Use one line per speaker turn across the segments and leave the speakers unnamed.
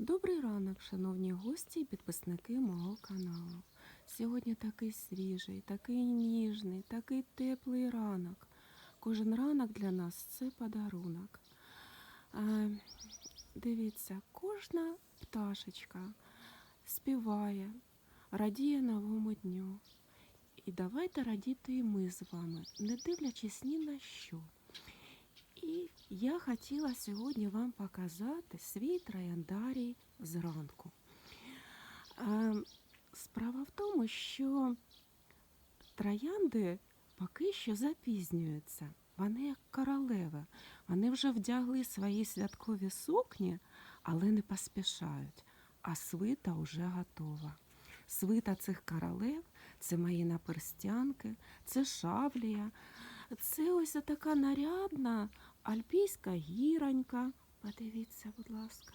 Добрий ранок, шановні гості і підписники мого каналу. Сьогодні такий свіжий, такий ніжний, такий теплий ранок. Кожен ранок для нас це подарунок. Дивіться, кожна пташечка співає, радіє новому дню. І давайте радіти і ми з вами, не дивлячись ні на що. І я хотіла сьогодні вам показати свій трояндарій зранку. Справа в тому, що троянди поки що запізнюються. Вони як королеви. Вони вже вдягли свої святкові сукні, але не поспішають. А свита вже готова. Свита цих королев це мої наперстянки, це шавлія, це ось така нарядна альпійська гіронька. Подивіться, будь ласка.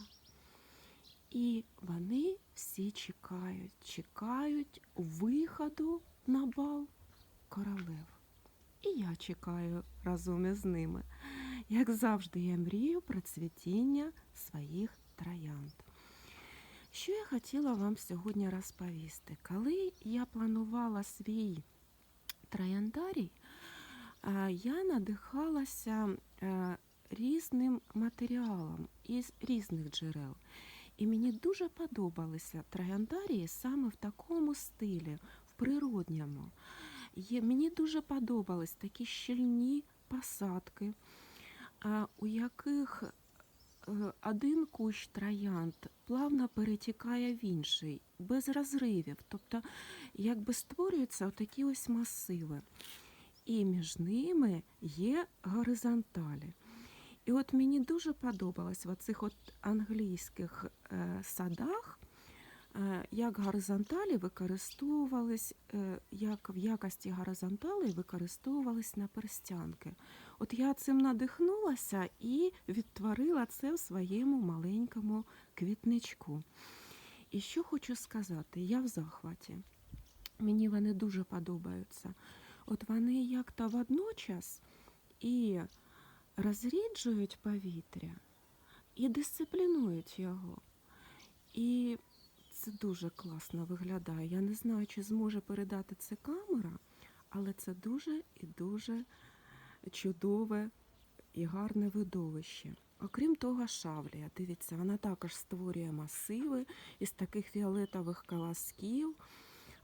І вони всі чекають, чекають виходу на бал королев. І я чекаю разом із ними. Як завжди, я мрію про цвітіння своїх троянд. Що я хотіла вам сьогодні розповісти? Коли я планувала свій трояндарій, я надихалася е, різним матеріалом із різних джерел. І мені дуже подобалися трояндарії саме в такому стилі, в природньому. Мені дуже подобались такі щільні посадки, у яких е, один кущ троянд плавно перетікає в інший, без розривів. Тобто, якби створюються отакі ось масиви. І між ними є горизонталі. І от мені дуже подобалось в цих от англійських е, садах, е, як горизонталі використовувались, е, як в якості горизонталей використовувались наперстянки. От я цим надихнулася і відтворила це в своєму маленькому квітничку. І що хочу сказати, я в захваті. Мені вони дуже подобаються. От вони як-то водночас і розріджують повітря, і дисциплінують його. І це дуже класно виглядає. Я не знаю, чи зможе передати це камера, але це дуже і дуже чудове і гарне видовище. Окрім того, шавлія, дивіться, вона також створює масиви із таких фіолетових колосків.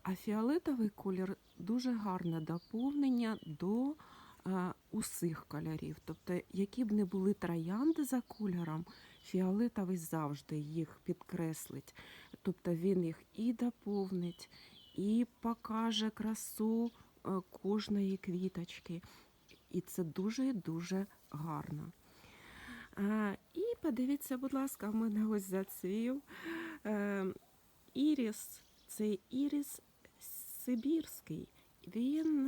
А фіолетовий колір дуже гарне доповнення до е, усіх кольорів. Тобто, які б не були троянди за кольором, фіолетовий завжди їх підкреслить. Тобто він їх і доповнить, і покаже красу е, кожної квіточки. І це дуже-дуже гарно. Е, і подивіться, будь ласка, в мене ось зацвів іріс. Це іріс Сибірський. Він,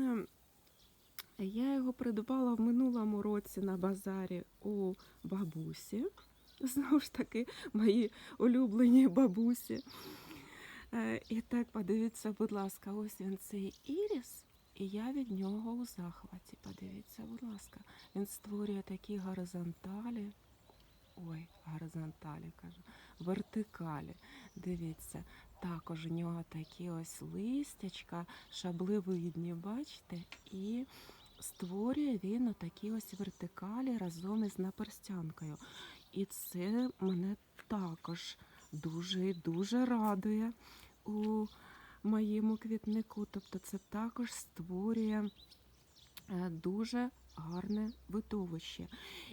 е, я його придбала в минулому році на базарі у бабусі. Знову ж таки, мої улюблені бабусі. Е, І так, подивіться, будь ласка, ось він цей іріс, і я від нього у захваті. Подивіться, будь ласка, він створює такі горизонталі. Ой, горизонталі кажу, вертикалі. Дивіться, також у нього такі ось листячка, шаблевидні, бачите? І створює він отакі ось вертикалі разом із наперстянкою. І це мене також дуже і дуже радує у моєму квітнику. Тобто це також створює е, дуже гарне видовище.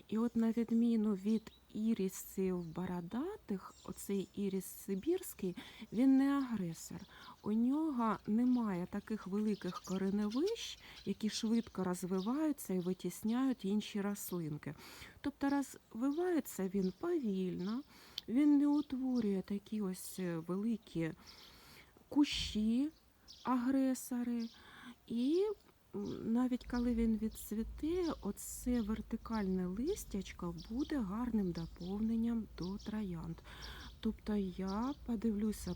І от на відміну від ірісів бородатих, оцей іріс Сибірський, він не агресор. У нього немає таких великих кореневищ, які швидко розвиваються і витісняють інші рослинки. Тобто розвивається він повільно, він не утворює такі ось е, великі кущі, агресори. І навіть коли він відцвіте, оце вертикальне листячко буде гарним доповненням до троянд. Тобто я подивлюся,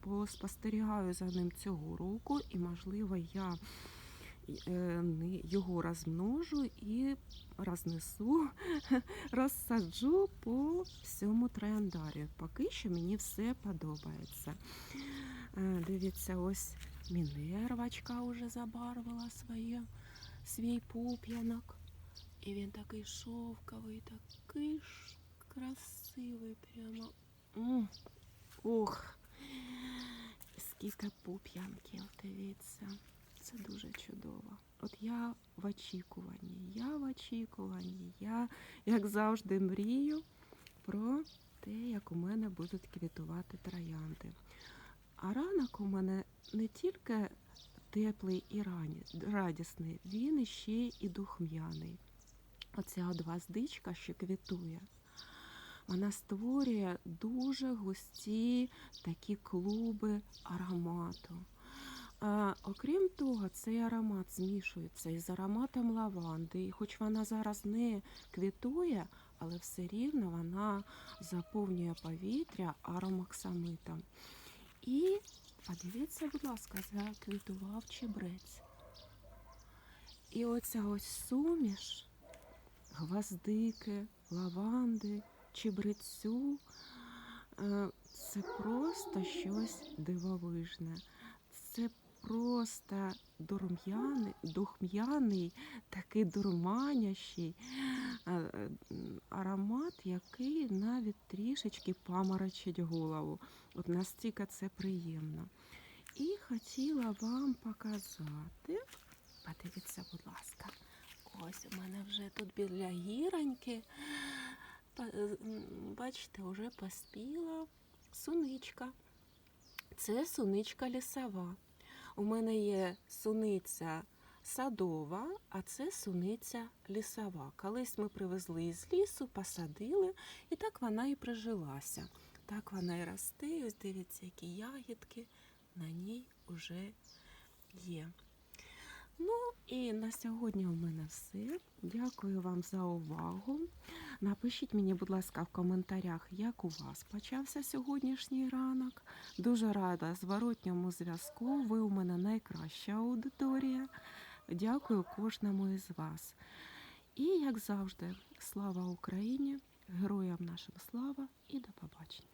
поспостерігаю за ним цього року, і, можливо, я е, його розмножу і рознесу, розсаджу по всьому трояндарію. Поки що мені все подобається. Е, Дивіться, ось Мінервочка вже забарвила своє, свій пуп'янок. І він такий шовковий, такий ж красивий прямо. М, Ух, скільки пуп'янків, дивіться. Це дуже чудово. От я в очікуванні, я в очікуванні. Я, як завжди, мрію про те, як у мене будуть квітувати троянди. А ранок у мене не тільки теплий і радісний, він іще і духм'яний. Оця от гвоздичка, що квітує, вона створює дуже густі такі клуби аромату. А, окрім того, цей аромат змішується із ароматом лаванди. І хоч вона зараз не квітує, але все рівно вона заповнює повітря аромаксамитом. І подивіться, будь ласка, заквітував чебрець. І оця ось суміш гвоздики, лаванди, чебрецю. е, Це просто щось дивовижне. Просто дурм'яний, духм'яний, такий дурманящий е, аромат, який навіть трішечки паморочить голову. От настільки це приємно. І хотіла вам показати. Подивіться, будь ласка. Ось у мене вже тут біля гіроньки. Е, Бачите, вже поспіла суничка. Це суничка лісова. У мене є суниця садова, а це суниця лісова. Колись ми привезли із лісу, посадили, і так вона і прижилася. Так вона і росте. Ось дивіться, які ягідки на ній вже є. Ну і на сьогодні у мене все. Дякую вам за увагу. Напишіть мені, будь ласка, в коментарях, як у вас почався сьогоднішній ранок. Дуже рада зворотньому зв'язку. Ви у мене найкраща аудиторія. Дякую кожному із вас. І, як завжди, слава Україні, героям нашим слава і до побачення.